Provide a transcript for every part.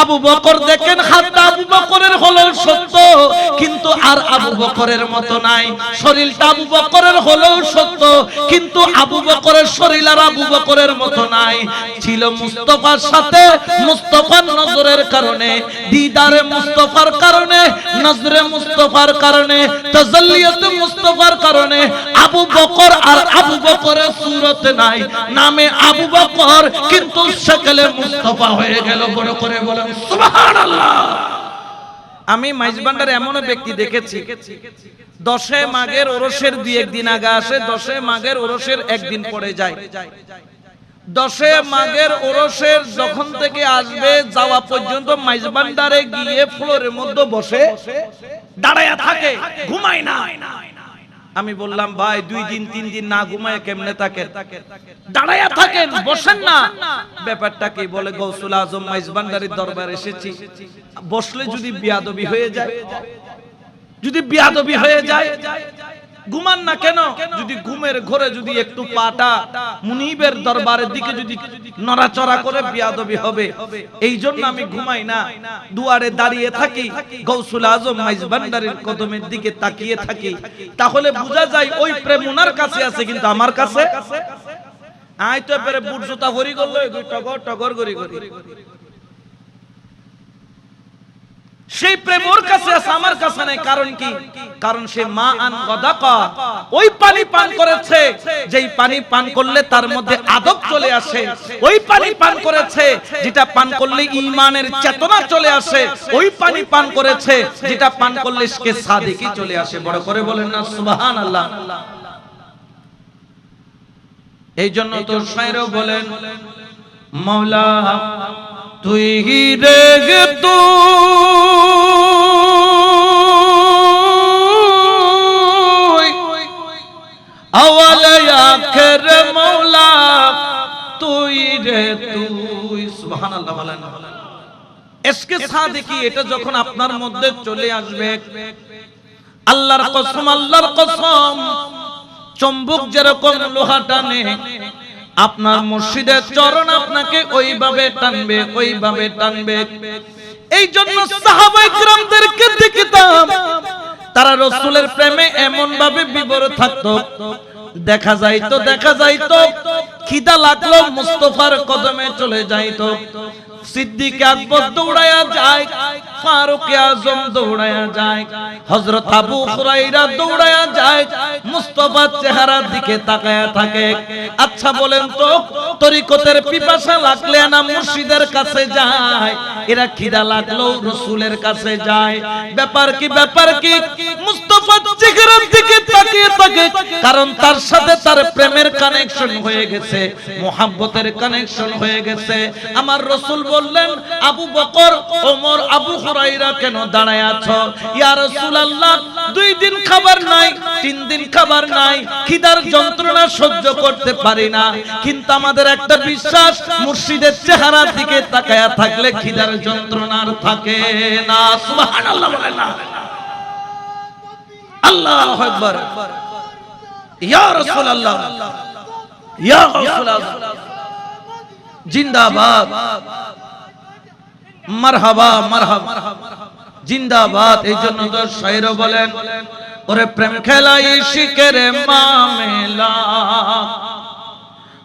আবু বকর দেখেন হাতটা আবু বকরের হলো সত্য, কিন্তু আর আবু বকরের মতো নাই। শরীরটা আবু বকরের হলো সত্য, কিন্তু আবু বকরের শরীর আর আবু বকরের মতো নাই। ছিল মুস্তফার সাথে মুস্তফার নজরের কারণে, দিদারে মুস্তফার কারণে, নজরে মুস্তফার কারণে, তাজাল্লিয়াত মুস্তফার কারণে, আবু বকর আর আবু বকরের সুরত নাই। নামে আবু বকর, কিন্তু সেকালে মুস্তফা হয়ে গেল, বড় করে সুবহানাল্লাহ আমি মাইজবান্ডার এমনও ব্যক্তি দেখেছি। দশে মাঘের ওরসের দুই একদিন আগে আসে দশে মাঘের ওরসের একদিন পরে যায়। দশে মাঘের ওরসের যখন থেকে আসবে যাওয়া পর্যন্ত মাইজবান্ডারে গিয়ে ফ্লোরের মধ্যে বসে দাঁড়ায় থাকে ঘুমায় না। আমি বললাম ভাই দুই দিন তিন দিন না ঘুমায় কেমনে থাকেন? দাঁড়ায়া থাকেন বসেন না। ব্যাপারটা কি বলে গৌসুল আজম মাইজবান্ডারির দরবার এসেছি। বসলে যদি বিয়াদবি হয়ে যায় যদি বিয়াদবি হয়ে যায় ঘুমান না কেন? যদি ঘুমের ঘরে যদি একটু পাটা মুনিবের দরবারের দিকে যদি নড়াচড়া করে বিয়াদবি হবে এই জন্য আমি ঘুমাই না। দুয়ারে দাঁড়িয়ে থাকি, গৌসুল আজম মাইজবান্ডারের কদমের দিকে তাকিয়ে থাকি। তাহলে বোঝা যায় ওই প্রেম ওনার কাছে আছে, কিন্তু আমার কাছে? আয় তো এবারে বুট জুতা হরি করল টগর টগর গরি গরি সেই প্রেম ওর কাছে আছে, আমার কাছে নাই। কারণ কি? কারণ সে মা আন গদাকা। ওই পানি পান করেছে, যেই পানি পান করলে তার মধ্যে আদব চলে আসে। ওই পানি পান করেছে, যেটা পান করলে ঈমানের চেতনা চলে আসে। ওই পানি পান করেছে, যেটা পান করলে সে সাদিকি চলে আসে। বড় করে বলেন না, সুবহানাল্লাহ। এই জন্য তো শায়রও বলেন, মৌলা তুই রে তুই আওয়ালে আখের তুই রে তুই। এটা যখন আপনার মধ্যে চলে আসবে, আল্লাহর কসম আল্লাহর কসম, চম্বুক যেরকম লোহা টানে আপনার মসজিদের চরণ আপনাকে ওইভাবে টানবে ওইভাবে টানবে। এই জন্য সাহাবাইকরামদেরকে দেখতাম, তারা রসুলের প্রেমে এমন ভাবে বিবর থাকতো। দেখা যাইতো দেখা যাইতো খিদা লাগল, মুস্তফার কদমে চলে যাইতো। সিদ্দিক আকবর দৌড়ায়া যায়, ফারুক আজম দৌড়ায়া যায়, হযরত আবু হুরাইরা দৌড়ায়া যায়, মুস্তাফার চেহারার দিকে তাকায়া থাকে। আচ্ছা বলেন তো, তরিকতের পিপাসা লাগলে না মুর্শিদের কাছে যায়? এরা খিদা লাগল, রসুলের কাছে যায়। ব্যাপার কি ব্যাপার কি? মুস্তাফার চেহারার দিকে তাকিয়ে থাকে, কারণ তার সাথে তার প্রেমের কানেকশন হয়ে গেছে। মোহাব্বতের কানেকশন হয়ে গেছে। আমার রসুল বললেন, আবু বকর, ওমর, আবু হুরাইরা কেন দাঁড়ায় আছো? ইয়া রাসূলুল্লাহ, দুই দিন খাবার নাই, তিন দিন খাবার নাই, খিদার যন্ত্রণা সহ্য করতে পারি না। কিন্তু আমাদের একটা বিশ্বাস, মুর্শিদের চেহারার দিকে তাকায়া থাকলে খিদার যন্ত্রণা আর থাকে না। সুবহানাল্লাহ বলেন না। আল্লাহু আকবার। ইয়া রাসূলুল্লাহ ইয়া রাসূলুল্লাহ। জিন্দাবাদ। মারহাবা মারহাবা। জিন্দাবাদ, এই জন্য তো বলেন, ওরে প্রেম মামেলা।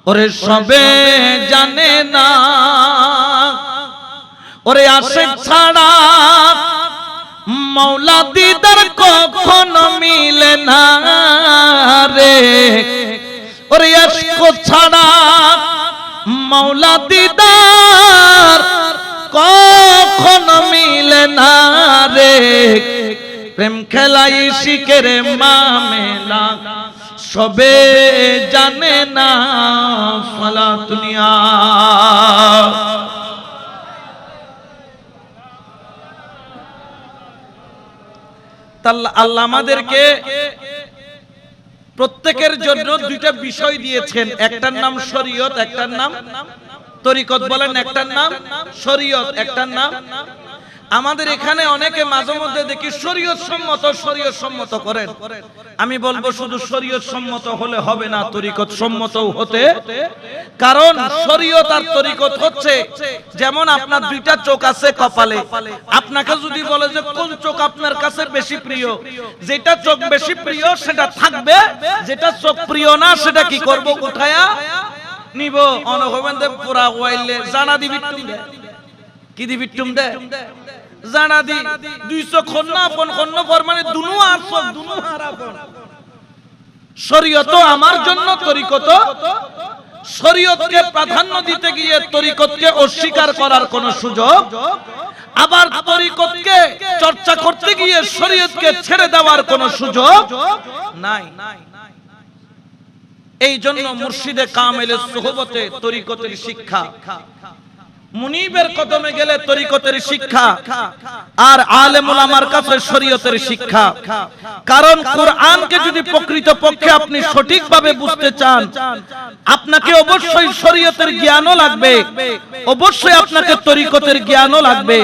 ওরে সবে জানে না। ওরে আশেক ছাড়া মৌলা দিদার মিলে না রে। ওরে ছাড়া মৌলা দিদার কখনো মিলে না রে। প্রেম খেলাই শিখের মামেলা, সবে জানে না ফলা দুনিয়া। আল্লাহ আমাদেরকে প্রত্যেকের জন্য দুইটা বিষয় দিয়েছেন। একটার নাম শরীয়ত, একটার নাম তরিকত। বলেন একটার নাম শরীয়ত, একটার নাম আমাদের এখানে অনেকে মাঝে মধ্যে দেখি শরীয়ত সম্মত শরীয়ত সম্মত করেন। আমি বলব শুধু শরীয়ত সম্মত হলে হবে না, তরিকত সম্মতও হতে। কারণ শরীয়ত আর তরিকত হচ্ছে, যেমন আপনার দুইটা চোখ আছে কপালে। আপনাকে যদি বলে যে, কোন চোখ আপনার কাছে বেশি প্রিয়? যেটা চোখ বেশি প্রিয়, সেটা থাকবে। যেটা চোখ প্রিয় না, সেটা কি করব, উঠায়া নিব। অনগবেন্দে পুরা ওয়াইলে জানা দিবি দে? জানা দি, দুইশো খন্ন খন্ন মানে শরীয়ত আমার জন্য তরিকত, শরীয়তকে প্রাধান্য দিতে গিয়ে তরিকতকে অস্বীকার করার কোন সুযোগ, আবার তরিকতকে চর্চা করতে গিয়ে শরীয়তকে ছেড়ে দেওয়ার কোন সুযোগ নাই। এই জন্য মুর্শিদে কামেলের সোহবতে তরিকতের শিক্ষা। মুনিবের কদমে গেলে তরিকতের শিক্ষা আর আলেমুল আমার কাছে শরীয়তের শিক্ষা। কারণ কোরআনকে যদি প্রকৃত পক্ষে আপনি সঠিকভাবে বুঝতে চান, আপনাকে অবশ্যই শরীয়তের জ্ঞানও লাগবে, অবশ্যই আপনাকে তরিকতের জ্ঞানও লাগবে।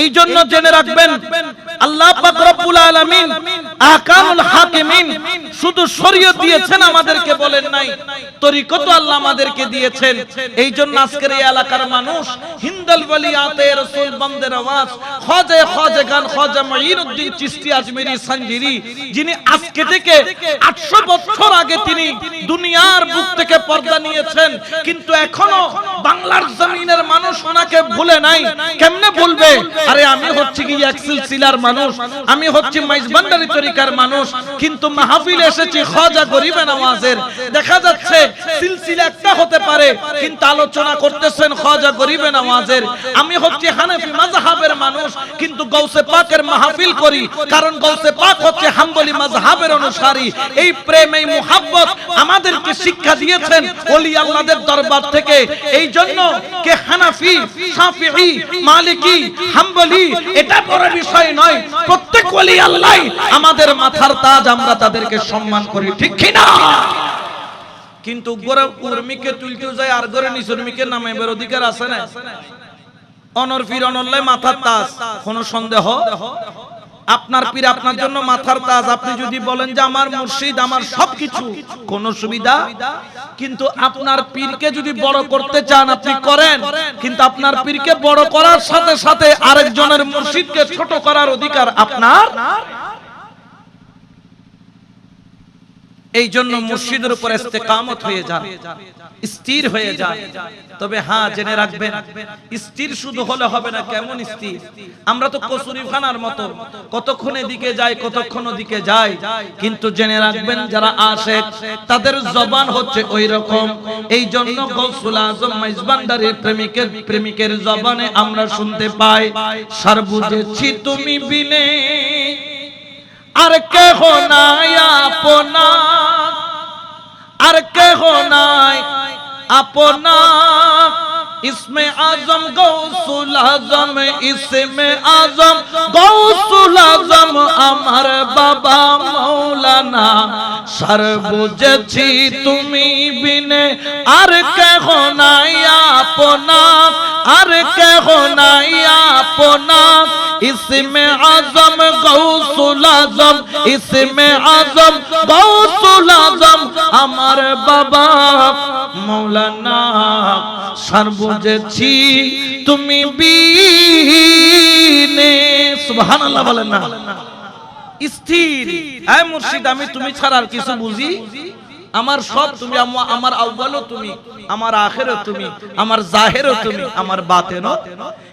এই জন্য জেনে রাখবেন যিনি আজকে থেকে 800 বছর আগে তিনি দুনিয়ার বুক থেকে পর্দা নিয়েছেন, কিন্তু এখনও বাংলার ওনাকে ভুলে নাই। কেমনে ভুলবে? আরে আমি হচ্ছে কি এক সিলসিলার মানুষ? আমি হচ্ছে মাইজবান্ডারি তরিকার মানুষ। কিন্তু মাহফিল এসেছি খাজা গরিবে নামাজের। দেখা যাচ্ছে সিলসিলা একটা হতে পারে। কিন্তু আলোচনা করতেছেন খাজা গরিবে নামাজের। আমি হচ্ছে হানাফি মাযহাবের মানুষ। কিন্তু গৌসে পাকের মাহফিল করি। কারণ গৌসে পাক হচ্ছে হাম্বলি মাযহাবের অনুসারী। এই প্রেম এই মুহাব্বত আমাদেরকে শিক্ষা দিয়েছেন ওলি আল্লাহদের দরবার থেকে। এই জন্য কে হানাফি শাফিঈ, মালিকি, হাম্বলি, এটা বিষয় নয়। প্রত্যেক ওলি আল্লাহ আমাদের মাথার তাজ আমরা তাদেরকে সম্মান করি, ঠিক কি না কিন্তু গোরে উর্মিকে তুলতেও যায়, আর গোরে নিসুর্মিকে নামাইবার অধিকার আছে না? অনর ফির অনল্লাই মাথার তাজ, কোনো সন্দেহ? আপনার পীর আপনার জন্য মাথার তাজ। আপনি যদি বলেন যে আমার মুর্শিদ, আমার সবকিছু, কোন সুবিধা? কিন্তু আপনার পীরকে যদি বড় করতে চান, আপনি করেন। কিন্তু আপনার পীরকে বড় করার সাথে সাথে আরেকজনের মুর্শিদকে ছোট করার অধিকার আপনার এই জন্য মুর্শিদের উপর ইস্তেকামত হয়ে যান। স্থির হয়ে যান। তবে হ্যাঁ জেনে রাখবেন স্থির শুধু হলে হবে না কেমন স্থির? আমরা তো কসুরি খানার মতো কতক্ষণ এদিকে যাই কতক্ষণ ওদিকে যাই কিন্তু জেনে রাখবেন যারা আসে তাদের জবান হচ্ছে ওই রকম। এই জন্য গৌসুল আজম মাইজবান্ডারের প্রেমিকের প্রেমিকের জবানে আমরা শুনতে পাই সার বুঝেছি তুমি বিনে আর কেহ নাই আপনা আর কেহ নাই আপনা ইসমে আজম, গৌসুল আজম, ইসমে আজম, গৌসুল আজম আমার বাবা মৌলানা। সার বুঝেছি তুমি বিনে। আর কেহ নাই আপনা আর কেহ নাই আপনা আমার বাবা মৌলানা সার বুঝেছি তুমি বিনে আমি তুমি ছাড়া আর কিছু বুঝি? আমার সব তুমি, আমা- আমার আউ্বালও তুমি, আমার আখেরও তুমি, আমার জাহেরও তুমি, আমার বাতেনও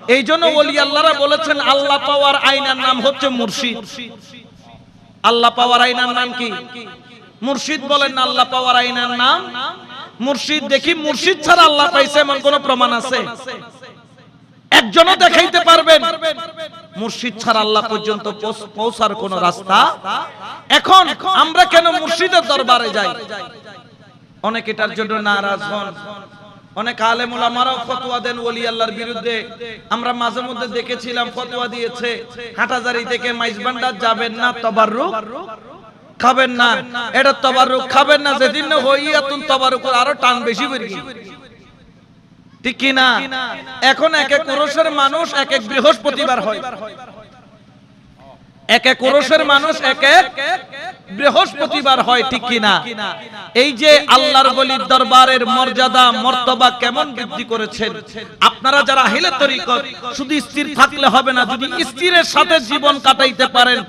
এই জন্য ওলি আল্লাহরা বলেছেন আল্লাহ পাওয়ার আইনার নাম হচ্ছে মুর্শিদ। আল্লাহ পাওয়ার আইনার নাম কি? মুর্শিদ বলেন আল্লাহ পাওয়ার আইনার নাম মুর্শিদ দেখি মুর্শিদ ছাড়া আল্লাহ পাইছে এমন কোন প্রমাণ আছে? একজনও দেখাইতে পারবেন। মুর্শিদ ছাড়া আল্লাহ পর্যন্ত পৌঁছ- পৌঁছার কোন রাস্তা এখন আমরা কেন মুর্শিদের দরবারে যাই? অনেক এটার জন্য নারাজ হন। অনেক আলেম ওলামারাও ফতোয়া দেন ওলি আল্লাহর বিরুদ্ধে। আমরা মাঝে মধ্যে দেখেছিলাম ফতোয়া দিয়েছে। হাটাজারি থেকে মাইজবান্ডার যাবেন না তবাররুক খাবেন না। এটা তবাররুক খাবেন না, যেদিন হইয়া তুন তবারুক আরও টান বেশি বেরিয়ে ঠিক কি না এখন এক এক পুরুষের মানুষ এক এক বৃহস্পতিবার হয়। এক এক পুরুষের মানুষ এক এক বৃহস্পতিবার হয় ঠিক কি না এই যে আল্লাহর বলির দরবারের মর্যাদা মর্তবা কেমন বৃদ্ধি করেছেন? আপনারা যারা আহিলে তরিকত শুধু স্থির থাকলে হবে না যদি স্থিরের সাথে জীবন কাটাইতে পারেন।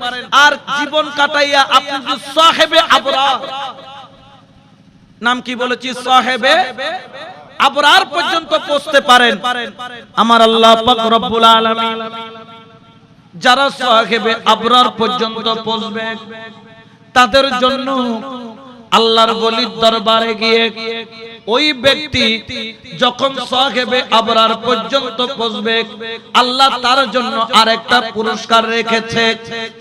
আর জীবন কাটাইয়া আপনি যদি সাহেবে আবরার নাম কি বলেছি? সাহেবে আবরার পর্যন্ত পৌঁছতে পারেন। আমার আল্লাহ পাক রব্বুল আলামিন যারা সাহেবে আবরার পর্যন্ত পৌঁছবে তাদের জন্য আল্লাহর বলির দরবারে গিয়ে ওই ব্যক্তি যখন সাহেবে আবরার পর্যন্ত পৌঁছবে, আল্লাহ তার জন্য আরেকটা পুরস্কার রেখেছে।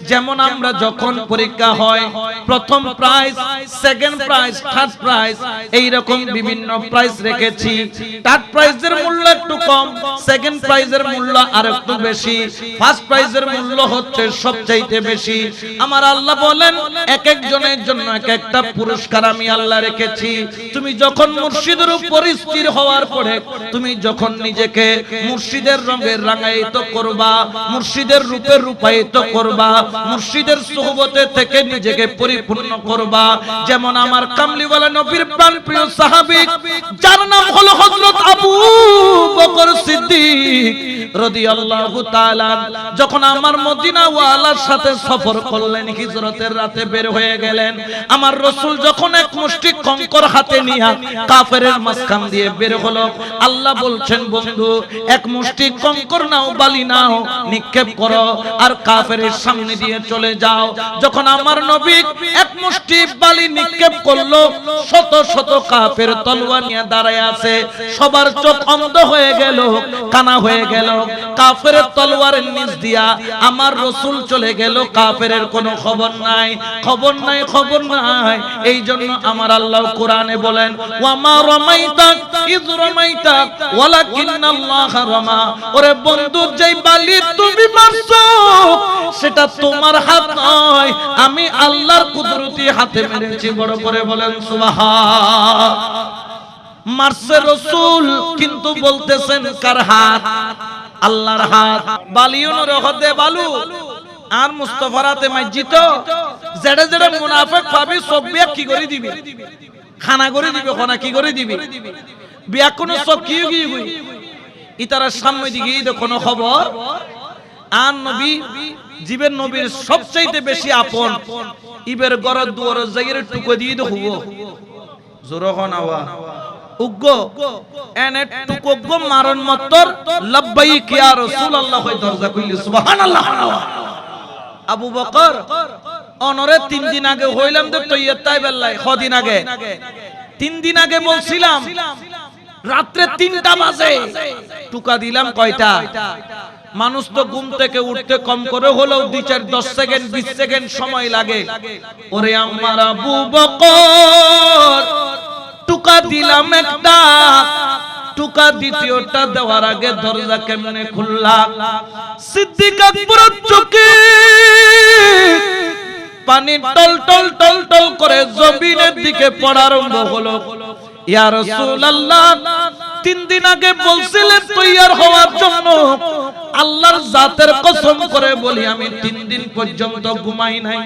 যেমন আমরা যখন পরীক্ষা হয়, প্রথম prize second prize third prize এই রকম বিভিন্ন প্রাইজ রেখেছি। থার্ড প্রাইজের মূল্য একটু কম সেকেন্ড প্রাইজের মূল্য আর একটু বেশি। ফার্স্ট প্রাইজের মূল্য হচ্ছে সবচাইতে বেশি। আমার আল্লাহ বলেন, এক একজনের জন্য এক একটা পুরস্কার আমি আল্লাহ রেখেছি। তুমি যখন মুর্শিদের উপর স্থির হওয়ার পরে তুমি যখন নিজেকে মুর্শিদের রঙের রাঙায়িত করবা, মুর্শিদের রূপে রূপায়িত করবা, মুর্শিদের সোহবতে থেকে নিজেকে পরিপূর্ণ করবা, যেমন আমার কামলিওয়ালা নবীর প্রাণ প্রিয় সাহাবিক যার নাম হলো হযরত আবু বকর সিদ্দিক রাদিয়াল্লাহু তাআলা, যখন আমার মদিনা ওয়ালার সাথে সফর করলেন, হিজরতের রাতে বের হয়ে গেলেন, আমার রাসূল যখন এক মুষ্টি কঙ্কর হাতে নিয়া কাফেরের মাঝখান দিয়ে বের হলো। আল্লাহ বলছেন, বন্ধু, এক মুষ্টি কঙ্কর নাও, বালি নাও, নিক্ষেপ করো আর কাফেরের সামনে দিয়ে চলে যাও। যখন আমার নবী এক মুষ্টি বালি নিক্ষেপ করল, শত শত কাফের তলোয়ার নিয়ে দাঁড়ায় আছে। সবার চোখ অন্ধ হয়ে গেল, কানা হয়ে গেল। কাফের তলোয়ারের নিচ দিয়া আমার রসুল চলে গেল। কাফের কোনো খবর নাই খবর নাই খবর নাই। এই জন্য আমার আল্লাহ কোরআনে বলেন, ওয়ামা রমাইতা ইদ রমাইতা, ওয়ালাকিন্নাল্লাহ রমা। ওরে বন্ধু, যেই বালি তুমি মারছো, সেটা তোমার হাত নয়। আমি আল্লাহর কুদরতি হাতে মেরেছি, বড় করে বলেন সুবহান। মারছে রসুল, কিন্তু বলতেছেন কার হাত? আল্লাহর হাত। বালিউন রহদে বালু, আর মুস্তফারাতে মাইজিত। জেডে জেডে মুনাফিক পাবি সব কি করে দিবি? খানা করে দিবে খানা কি করে দিবি বিয়া কোন সব কি কি হই ইতারা সামনে দিকে দেখো খবর? আর নবী জীবের নবীর সবচাইতে বেশি আপন। ইবের গরদ দুয়ার জায়গার টুকো দিয়ে দেখো। জোর হনাওয়া উগ্গ এনে টুকোগ্গ মারণ মত্তর লব্বাইক ইয়া রাসূলুল্লাহ হই দরজা কইলি সুবহানাল্লাহ। আবু বকর অনরে তিন দিন আগে হইলাম তো তৈয়ার তাই বেল্লাই কদিন আগে? তিন দিন আগে বলছিলাম, রাত্রে তিনটা বাজে। টুকা দিলাম কয়টা? মানুষ তো ঘুম থেকে উঠতে কম করে হলেও দুই চার দশ সেকেন্ড, বিশ সেকেন্ড সময় লাগে। ওরে আমার আবু বকর, টুকা দিলাম একটা। টুকা দ্বিতীয়টা দেওয়ার আগে দরজা কেমনে খুললা? সিদ্দিক আকবর চোখে পানি টল টল টল টল করে জমিনের দিকে পড়া আরম্ভ হলো। ইয়া রাসূলুল্লাহ তিন দিন আগে বলছিলেন তৈয়ার হওয়ার জন্য। আল্লাহর জাতের কসম করে বলি, আমি তিন দিন পর্যন্ত ঘুমাই নাই।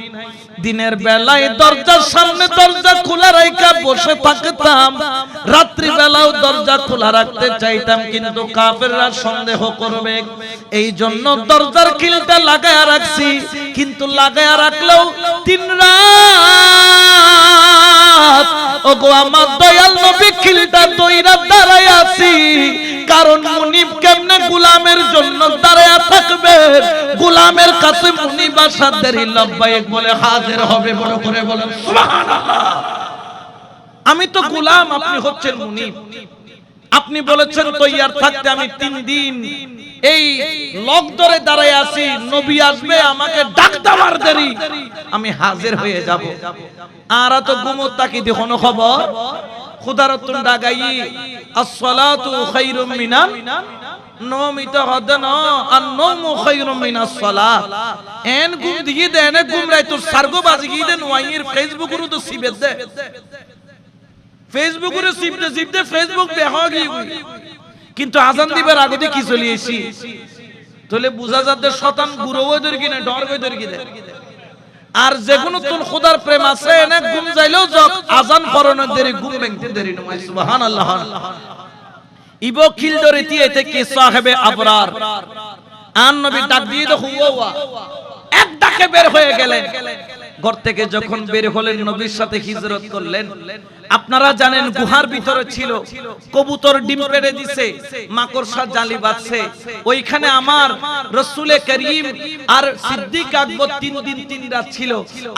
দিনের বেলায় দরজার সামনে দরজা খোলা রাখা বসে থাকতাম। রাত্রি বেলাও দরজা খোলা রাখতে চাইতাম, কিন্তু কাফেররা সন্দেহ করবে। এই জন্য দরজার খিলটা লাগায়া রাখছি, কিন্তু লাগায়া রাখলেও তিন রাত ওগো আমার দয়াল নবী খিলটা দইরা দাঁড়ায় আছি। কারণ মুনিব কেমনে গোলামের জন্য দাঁড়ায় থাকবে? গোলামের কাছে মুনিব আসার দেরি লব্বাইক বলে হাজির হবে বড় করে বলেন সুবহানাল্লাহ। আমি তো গোলাম আপনি হচ্ছেন মুনিব। আপনি বলেছেন তৈয়ার থাকতে আমি তিন দিন এই লক ধরে দাঁড়ায় আছি, নবী আসবে, আমাকে ডাক দেওয়ার দেরি। আমি হাজির হয়ে যাব। আর তো গুমত তাকি দেখো খবর? খুদারতুন ডাগাই আসসালাতু খায়রুম মিনান। নমিত হদ ন আর নমু খায়রুম মিনাস সালাত এন গুম দিগি দে, এনে গুম রাই তো সারগো বাজি গি দে নোয়াইয়ের ফেসবুক রু তো সিবেদ দে। ফেসবুক রু সিবদে সিবদে ফেসবুক বেহা গি কিন্তু আজান দিবার আগে কি চলে এসি তাহলে বুঝা যাচ্ছে শতান গুরু ওদের কিনে ডর ওদের কিনে। আর যে কোনো তুল খোদার প্রেম আছে এনে ঘুম যাইলেও যক আজান পড়ানোর দেরি ঘুম ভেঙতে দেরি নয় সুবহানাল্লাহ। ইবো খিল ধরে তিয়েতে কি সাহেবে আবরার? আন নবী ডাক দিয়ে দেখো ওয়া এক ডাকে বের হয়ে গেলেন। ঘর থেকে যখন বের হলেন নবীর সাথে হিজরত করলেন। আপনারা জানেন গুহার ভিতরে ছিল কবুতর ডিম পেড়ে দিছে মাকড়সা জালি বাঁধছে। ওইখানে আমার রসুলে করিম আর সিদ্দিক আকবর তিন দিন তিন রাত ছিল।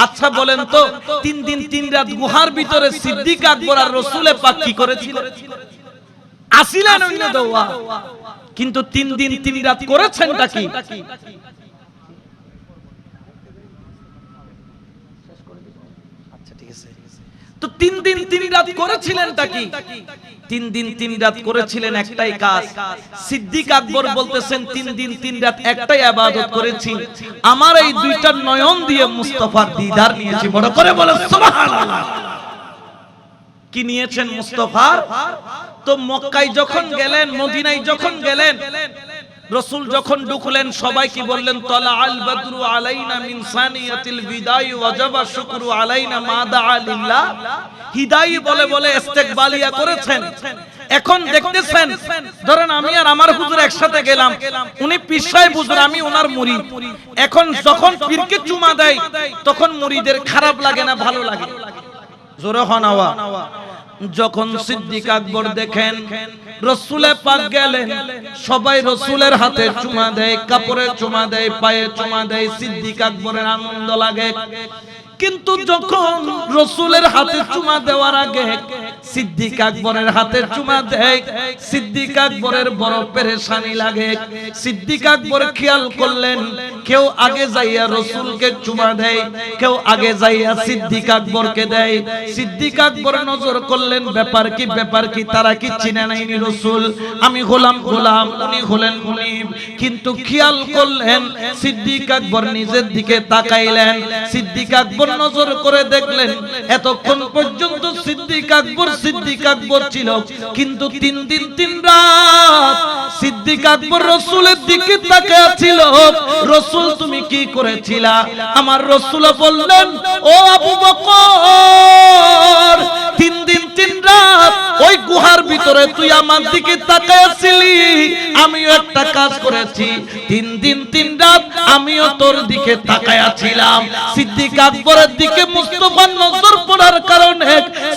আচ্ছা বলেন তো তিন দিন তিন রাত গুহার ভিতরে সিদ্দিক আকবর আর রসুলে পাক কি করেছিল। আসিলেন অন্য দৌয়া কিন্তু তিন দিন তিন রাত করেছেন কি? তো তিন দিন তিন রাত করেছিলেনটা কি? তিন দিন তিন রাত করেছিলেন একটাই কাজ। সিদ্দিক আকবর বলতেছেন, তিন দিন তিন রাত একটাই আবাদত করেছি। আমার এই দুইটা নয়ন দিয়ে মুস্তফার দিদার নিয়েছি। বড় করে বলে, সুবহানাল্লাহ। কি নিয়েছেন মুস্তফার? তো মক্কায় যখন গেলেন, মদিনায় যখন গেলেন রসুল যখন ঢুকলেন সবাই কি বললেন তলা আল বদরু আলাইনা মিন সানিয়াতিল বিদাই ওয়াজাবা শুকরু আলাইনা মা দাআ লিল্লাহ। হিদাই বলে বলে ইস্তেকবালিয়া করেছেন। এখন দেখতেছেন, ধরেন আমি আর আমার হুজুর একসাথে গেলাম, উনি পিসায় হুজুর আমি ওনার মুড়ি। এখন যখন পীরকে চুমা দেয়, তখন মুড়িদের খারাপ লাগে না, ভালো লাগে? জোরে হনাওয়া যখন সিদ্দিক আকবর দেখেন রসুলে পাক গেলেন সবাই রসুলের হাতে চুমা দেয় কাপড়ে চুমা দেয় পায়ে চুমা দেয় সিদ্দিক আকবরের আনন্দ লাগে। কিন্তু যখন রসুলের হাতে চুমা দেওয়ার আগে সিদ্দিক আকবরের হাতে চুমা দেয়, সিদ্দিক আকবরের বড় পেরেশানি লাগে। সিদ্দিক আকবর খেয়াল করলেন, কেউ আগে যাইয়া রসুলকে চুমা দেয়, কেউ আগে যাইয়া সিদ্দিক আকবরকে দেয়। সিদ্দিক আকবর নজর করলেন, ব্যাপার কি ব্যাপার কি, তারা কি চিনে নাইনি রসুল? আমি হলাম গোলাম, উনি হলেন মুনিব। কিন্তু খেয়াল করলেন, সিদ্দিক আকবর নিজের দিকে তাকাইলেন। সিদ্দিক আকবর নজর করে দেখলেন। এতক্ষণ পর্যন্ত সিদ্দিক আকবর সিদ্দিক আকবর ছিল। কিন্তু তিন দিন, তিন রাত সিদ্দিক আকবর রসুলের দিকে তাকায় ছিল। রসুল, তুমি কি করেছিলা? আমার রসুল বললেন, ও আবু বকর, তিন দিন, তিন রাত ওই গুহার ভিতরে তুই আমার দিকে তাকাইছিলি আমিও একটা কাজ করেছি। তিন দিন, তিন রাত আমিও তোর দিকে তাকায়াছিলাম সিদ্দিক আকবরের দিকে মুস্তফার নজর পড়ার কারণে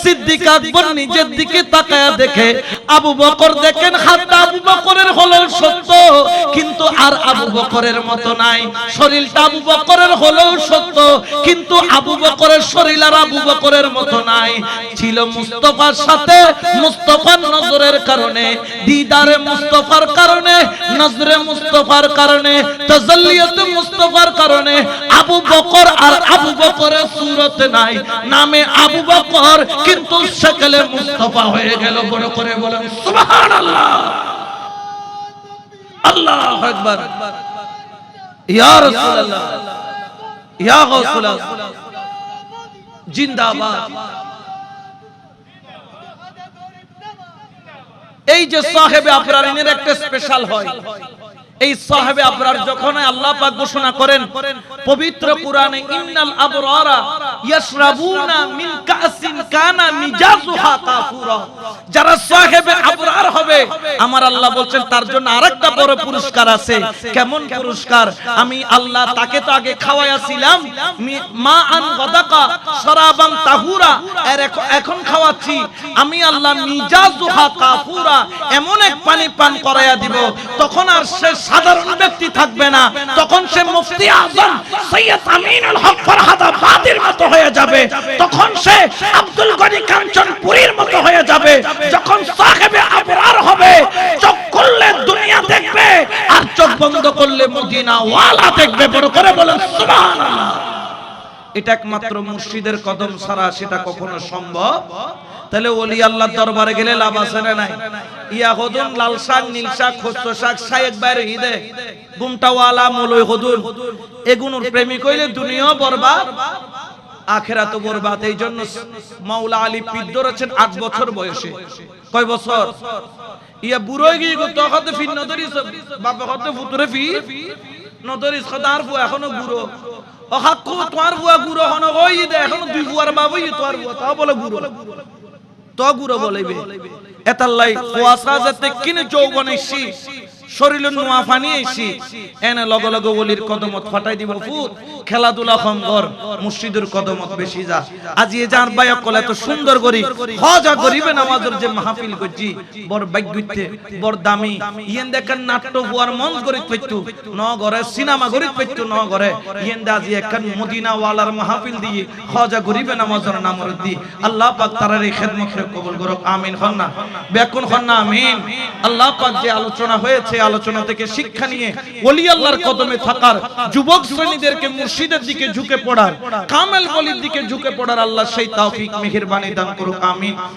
সিদ্দিক আকবর নিজের দিকে তাকায়া দেখে, আবু বকর দেখেন হাতটা আবু বকরের হলো সত্য, কিন্তু আর আবু বকরের মতো নাই। শরীরটা আবু বকরের হলো সত্য, কিন্তু আবু বকরের শরীর আর আবু বকরের মতো নাই। ছিল মুস্তফার সাথে মুস্তফার নজরের কারণে, দিদারে মুস্তফার কারণে, নজরে মুস্তফার কারণে, তাজাল্লিয়াতে মুস্তফার কারণে, আবু বকর আর আবু বকরের সুরত নাই। নামে আবু বকর, কিন্তু সেকালে মুস্তফা হয়ে গেল। বড় করে বলেন, সুবহানাল্লাহ। আল্লাহু আকবার। ইয়া রাসূলুল্লাহ। ইয়া গাউসুল্লাহ জিন্দাবাদ। এই যে সাহেবে আবরারিনের একটা স্পেশাল হয়। এই সাহেবে আবরার যখন আল্লাহ পাক ঘোষণা করেন, পবিত্র কোরআনে ইন্নাল আবরারা ইয়াশরাবুনা মিন কাসিন কানা মিজাজুহা কাফুরা। যারা সাহেবে আবরার হবে, আমার আল্লাহ বলছেন তার জন্য আরেকটা বড় পুরস্কার আছে। কেমন পুরস্কার? আমি আল্লাহ তাকে তো আগে খাওয়াইছিলাম মা আন গদাকা শরাবান তাহুরা, এর এখন খাওয়াচ্ছি। আমি আল্লাহ মিজাজুহা কাফুরা, এমন এক পানি পান করাইয়া দিব, তখন আর সে সাধারণ ব্যক্তি থাকবে না। তখন সে মুফতি আজম সৈয়দ আমিনুল হক ফরহাদাবাদের মতো হয়ে যাবে। তখন সে আব্দুল গনি কাঞ্চনপুরীর মতো হয়ে যাবে। যখন সাহেবে আবরার হবে, চোখ খুললে দুনিয়া দেখবে আর চোখ বন্ধ করলে মদিনা ওয়ালা দেখবে। বড় করে বলেন, সুবহানাল্লাহ। এটা একমাত্র মুর্শিদের কদম ছাড়া সেটা কখনো সম্ভব? তাহলে ওলি আল্লাহ দরবারে গেলে লাভ আছে না নাই? ইয়া হদুন লাল শাক, নীল শাক খস্ত শাক, শায়েক বাইরে হিদে গুমটাওয়ালা মলই হদুন এগুনোর প্রেমিক হইলে দুনিয়া বরবাদ আখেরা তো বরবাদ। এই জন্য মাওলা আলী পীর ধরেছেন আট বছর বয়সে। কয় বছর? ইয়া বুড়ো গিয়ে তখন ফির নদরিস বাপে কত ফুতুরে ফির। নদরিস, খদার ফু এখনও বুড়ো। অহাক্কু তোমার বুয়া গুড়ো হন দে এখনও দুই বুয়ার বাবুই তোর বুয়া তা বলে গুড়ো তো গুড়ো বলেবে, এতাল্লাই কুয়াশা যাতে কিনে যৌবনে এসি শরীর নোয়া ফানি এসি এনে লগে লগে ওলির কদমত ফাটাই দিব খেলাধুলা কম কর কদমত বেশি যা। আজি এ কলে এত সুন্দর করি। হজা গরিবে নামাজের যে মাহফিল বড় বাইগুইতে বড় দামি। ইয়েন নাট্য মঞ্চ গরিত পেট্টু ন সিনেমা পেট্টু ন ইয়েন আজি একখান মদিনা ওয়ালার মাহফিল দিয়ে হজা গরিবে নামাজের নামর দি। আল্লাহ পাক তারার কবুল করুক। আমিন খন্না বেকুন খন্না আমিন। আল্লাহ পাক যে আলোচনা হয়েছে আলোচনা থেকে শিক্ষা নিয়ে ওলি আল্লাহর কদমে থাকার যুবক শ্রেণীদেরকে মুর্শিদের দিকে ঝুঁকে পড়ার, কামেল বলির দিকে ঝুঁকে পড়ার আল্লাহ সেই তৌফিক, মেহেরবানি দান করুক, আমিন।